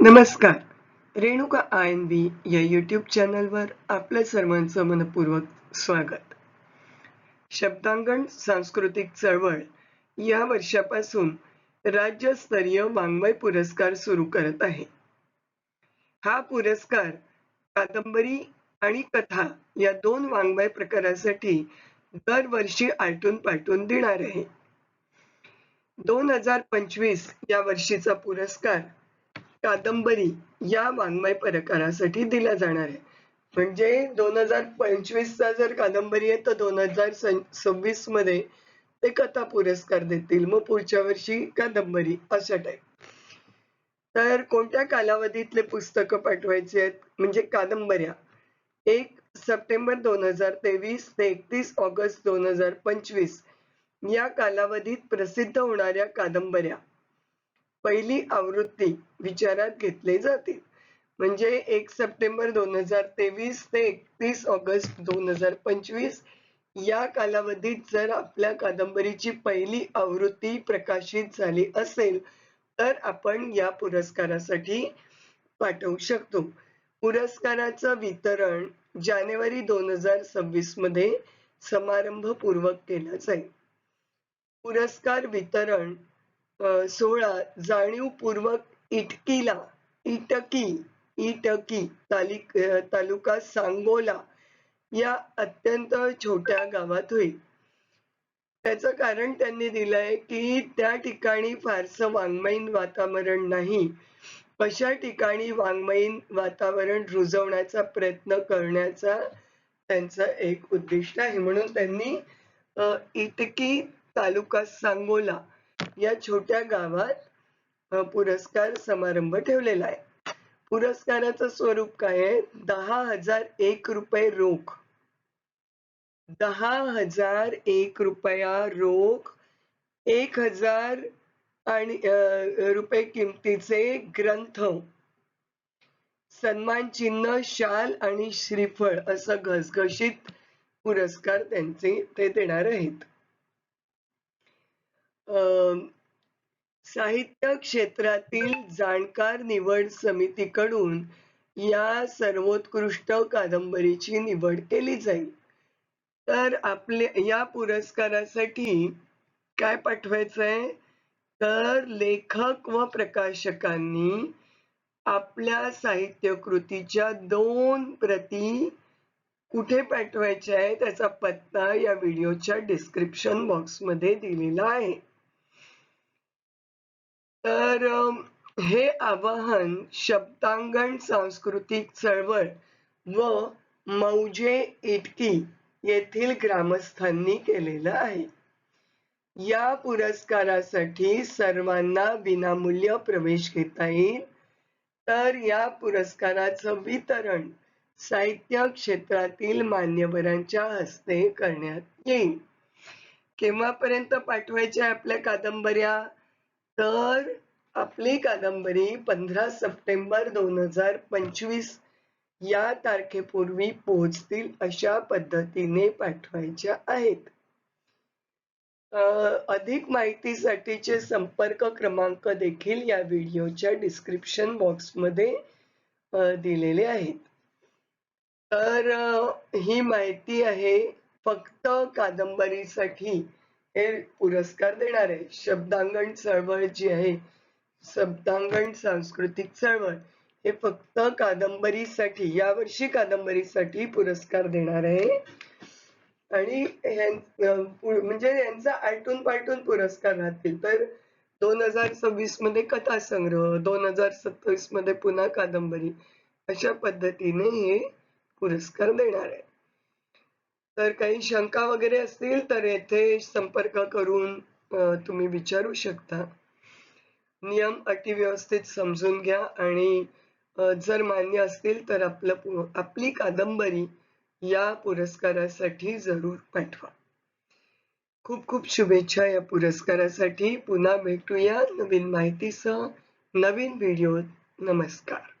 नमस्कार. Renuka I N बी या YouTube चॅनलवर आपल्या सर्वांचं मनपूर्वक स्वागत. शब्दांगण सांस्कृतिक चळवळ या वर्षापासून राज्यस्तरीय वाङ्मय पुरस्कार सुरू करत आहे. हा पुरस्कार कादंबरी आणि कथा या दोन वाङ्मय प्रकारासाठी दरवर्षी आलटून पालटून देणार आहे. दोन हजार पंचवीस या वर्षीचा पुरस्कार कादंबरी या वाङ्मय प्रकारासाठी दिला जाणार आहे. म्हणजे दोन हजार पंचवीस चा जर कादंबरी आहे तर दोन हजार सव्वीसमध्ये ते कथा पुरस्कार देतील. मग पुढच्या वर्षी कादंबरी अशा टाईप तर कोणत्या कालावधीतले पुस्तक पाठवायचे आहेत? म्हणजे कादंबऱ्या. एक सप्टेंबर दोन हजार तेवीस ते एकतीस ऑगस्ट दोन हजार पंचवीस या कालावधीत प्रसिद्ध होणाऱ्या कादंबऱ्या. पहिली आवृत्ती विचारात घेतले जाते. म्हणजे एक सप्टेंबर दोन हजार तेवीस ते एकतीस ऑगस्ट दोन हजार पंचवीस या कालावधीत जर आपल्या कादंबरीची पहिली आवृत्ती प्रकाशित झाली असेल तर आपण या पुरस्कारासाठी पाठवू शकतो. पुरस्काराचं वितरण जानेवारी दोन हजार सव्वीसमध्ये समारंभपूर्वक केलं जाईल. पुरस्कार वितरण सोळा जाणीवपूर्वक इटकीला इटकी इटकी तालिक तालुका सांगोला या अत्यंत छोट्या गावात होईल त्याचं कारण त्यांनी दिलंय की त्या ठिकाणी फारसं वाङ्मयीन वातावरण नाही. अशा ठिकाणी वाङ्मयीन वातावरण रुजवण्याचा प्रयत्न करण्याचा त्यांचं एक उद्दिष्ट आहे. म्हणून त्यांनी इटकी तालुका सांगोला या छोट्या गावात पुरस्कार समारंभ ठेवलेला आहे. पुरस्काराचं स्वरूप काय आहे? दहा हजार एक रुपये रोख. दहा हजार एक रुपया रोख एक हजार आणि रुपये किमतीचे ग्रंथ. सन्मान चिन्ह शाल आणि श्रीफळ असं घसघशीत पुरस्कार त्यांचे ते देणार आहेत. साहित्य क्षेत्रातील जाणकार निवड समितीकडून या सर्वोत्कृष्ट कादंबरीची निवड केली जाईल. तर आपले या पुरस्कारासाठी काय पाठवायचंय? तर लेखक व प्रकाशकांनी आपल्या साहित्य कृतीच्या दोन प्रती कुठे पाठवायच्या आहे त्याचा पत्ता या व्हिडिओच्या डिस्क्रिप्शन बॉक्समध्ये दिलेला आहे. तर हे आवाहन शब्दांगण सांस्कृतिक चळवळ व मौजे इटकी येथील ग्रामस्थांनी केलेलं आहे. या पुरस्कारासाठी सर्वांना विनामूल्य प्रवेश घेता येईल. तर या पुरस्काराचं वितरण साहित्य क्षेत्रातील मान्यवरांच्या हस्ते करण्यात येईल. केव्हापर्यंत पाठवायच्या आपल्या कादंबऱ्या? तर आपली कादंबरी पंधरा सप्टेंबर दोन हजार पंचवीस या तारखेपूर्वी पोहोचतील अशा पद्धतीने पाठवायच्या आहेत. अधिक माहितीसाठीचे संपर्क क्रमांक देखील या व्हिडिओच्या डिस्क्रिप्शन बॉक्समध्ये दिलेले आहेत. तर ही माहिती आहे फक्त कादंबरीसाठी हे पुरस्कार देणार आहे शब्दांगण चळवळ जी आहे शब्दांगण सांस्कृतिक चळवळ हे फक्त कादंबरीसाठी यावर्षी कादंबरीसाठी पुरस्कार देणार आहे. आणि म्हणजे यांचा आलटून पालटून पुरस्कार राहतील. तर दोन हजार सव्वीसमध्ये कथा संग्रह दोन हजार सत्तावीसमध्ये पुन्हा कादंबरी अशा पद्धतीने हे पुरस्कार देणार आहे. तर काही शंका वगैरे असतील तर येथे संपर्क करून तुम्ही विचारू शकता. नियम अटी व्यवस्थित समजून घ्या आणि जर मान्य असतील तर आपलं आपली कादंबरी या पुरस्कारासाठी जरूर पाठवा. खूप खूप शुभेच्छा या पुरस्कारासाठी. पुन्हा भेटूया नवीन माहितीसह. नवीन व्हिडिओ नमस्कार.